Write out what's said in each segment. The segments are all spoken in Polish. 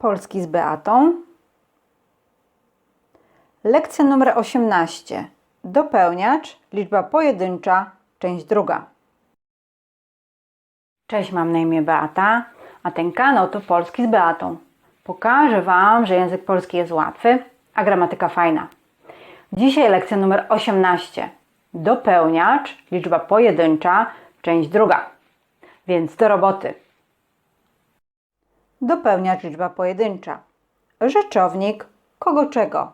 Polski z Beatą. Lekcja numer 18. Dopełniacz, liczba pojedyncza, część druga. Cześć, mam na imię Beata, a ten kanał to Polski z Beatą. Pokażę Wam, że język polski jest łatwy, a gramatyka fajna. Dzisiaj lekcja numer 18. Dopełniacz, liczba pojedyncza, część druga. Więc do roboty. Dopełniacz liczba pojedyncza. Rzeczownik kogo czego.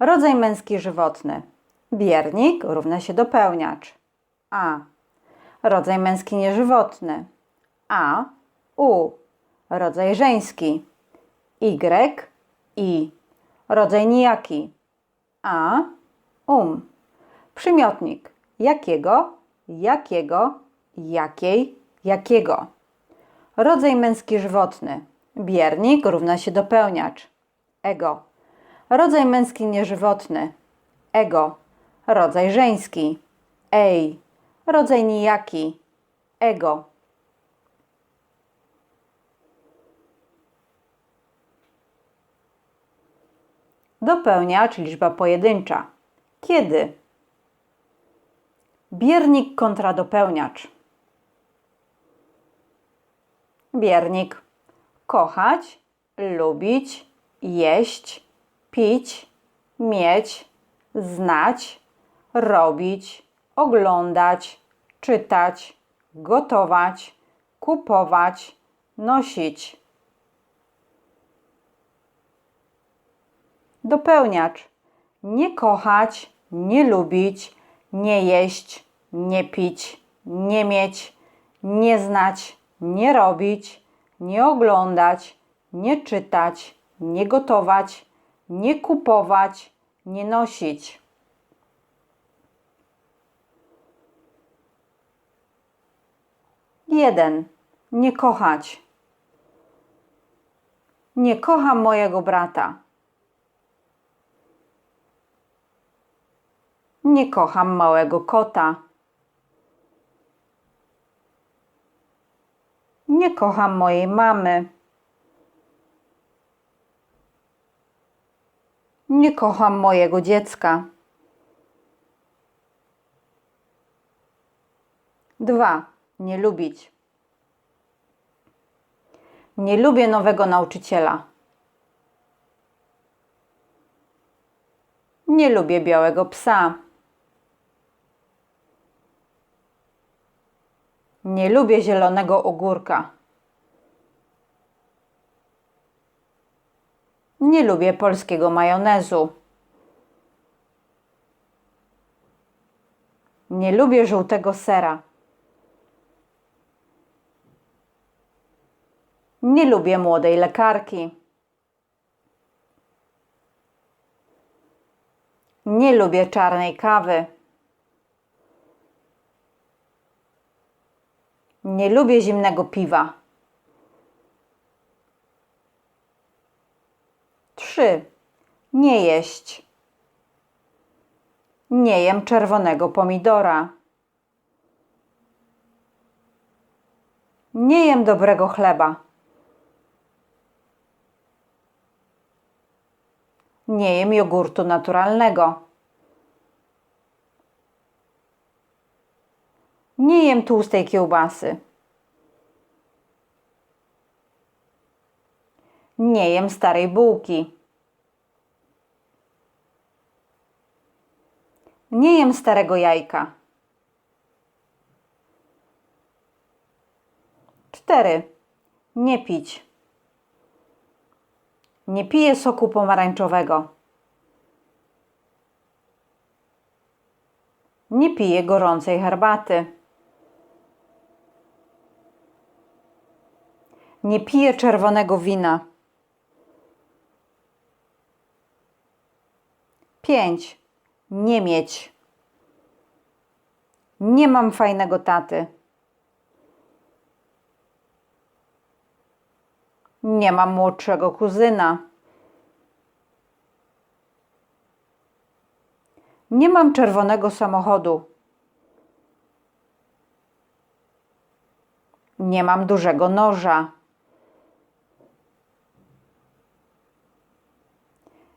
Rodzaj męski żywotny. Biernik równa się dopełniacz. A. Rodzaj męski nieżywotny. A. U. Rodzaj żeński. Y. I. Rodzaj nijaki. A. Um. Przymiotnik. Jakiego? Jakiego? Jakiej? Jakiego? Rodzaj męski żywotny. Biernik równa się dopełniacz. Ego. Rodzaj męski nieżywotny. Ego. Rodzaj żeński. Ej. Rodzaj nijaki. Ego. Dopełniacz liczba pojedyncza. Kiedy? Biernik kontra dopełniacz. Biernik. Kochać, lubić, jeść, pić, mieć, znać, robić, oglądać, czytać, gotować, kupować, nosić. Dopełniacz. Nie kochać, nie lubić, nie jeść, nie pić, nie mieć, nie znać, nie robić, nie oglądać, nie czytać, nie gotować, nie kupować, nie nosić. Jeden. Nie kochać. Nie kocham mojego brata. Nie kocham małego kota. Nie kocham mojej mamy. Nie kocham mojego dziecka. Dwa. Nie lubić. Nie lubię nowego nauczyciela. Nie lubię białego psa. Nie lubię zielonego ogórka. Nie lubię polskiego majonezu. Nie lubię żółtego sera. Nie lubię młodej lekarki. Nie lubię czarnej kawy. Nie lubię zimnego piwa. Trzy. Nie jeść. Nie jem czerwonego pomidora. Nie jem dobrego chleba. Nie jem jogurtu naturalnego. Nie jem tłustej kiełbasy. Nie jem starej bułki. Nie jem starego jajka. Cztery. Nie pić. Nie piję soku pomarańczowego. Nie piję gorącej herbaty. Nie piję czerwonego wina. Pięć. Nie mieć. Nie mam fajnego taty. Nie mam młodszego kuzyna. Nie mam czerwonego samochodu. Nie mam dużego noża.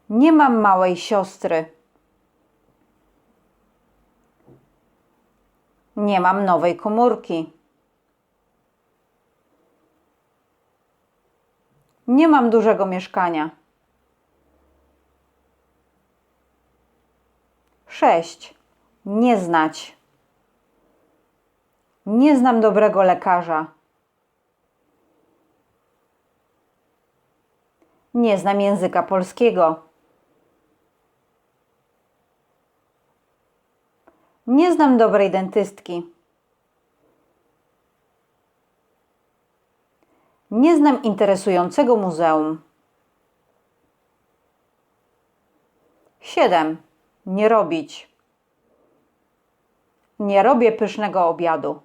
Nie mam małej siostry. Nie mam nowej komórki. Nie mam dużego mieszkania. Sześć. Nie znać. Nie znam dobrego lekarza. Nie znam języka polskiego. Nie znam dobrej dentystki. Nie znam interesującego muzeum. 7. Nie robić. Nie robię pysznego obiadu.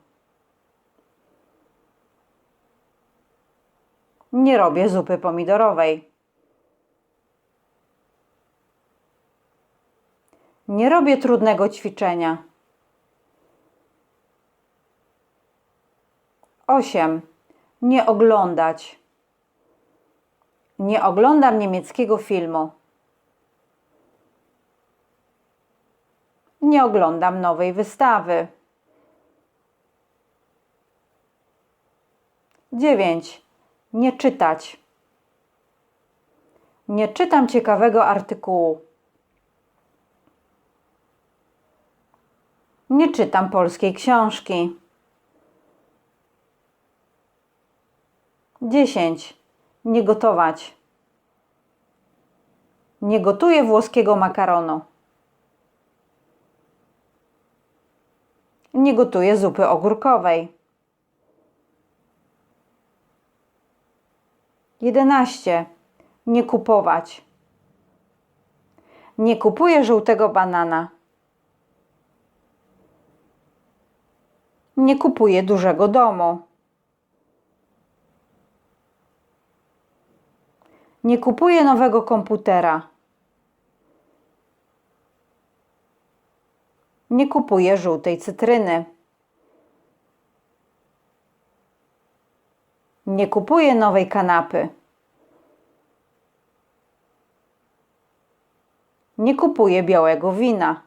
Nie robię zupy pomidorowej. Nie robię trudnego ćwiczenia. 8. Nie oglądać. Nie oglądam niemieckiego filmu. Nie oglądam nowej wystawy. 9. Nie czytać. Nie czytam ciekawego artykułu. Nie czytam polskiej książki. 10. Nie gotować. Nie gotuję włoskiego makaronu. Nie gotuję zupy ogórkowej. 11. Nie kupować. Nie kupuję żółtego banana. Nie kupuję dużego domu. Nie kupuję nowego komputera. Nie kupuję żółtej cytryny. Nie kupuję nowej kanapy. Nie kupuję białego wina.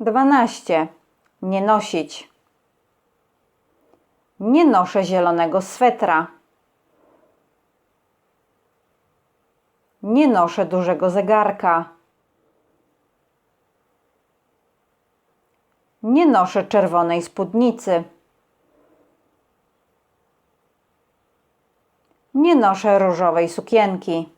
12. Nie nosić. Nie noszę zielonego swetra. Nie noszę dużego zegarka. Nie noszę czerwonej spódnicy. Nie noszę różowej sukienki.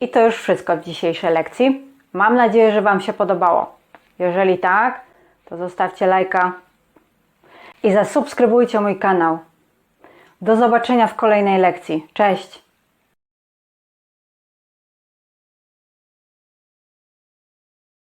I to już wszystko w dzisiejszej lekcji. Mam nadzieję, że Wam się podobało. Jeżeli tak, to zostawcie lajka i zasubskrybujcie mój kanał. Do zobaczenia w kolejnej lekcji. Cześć!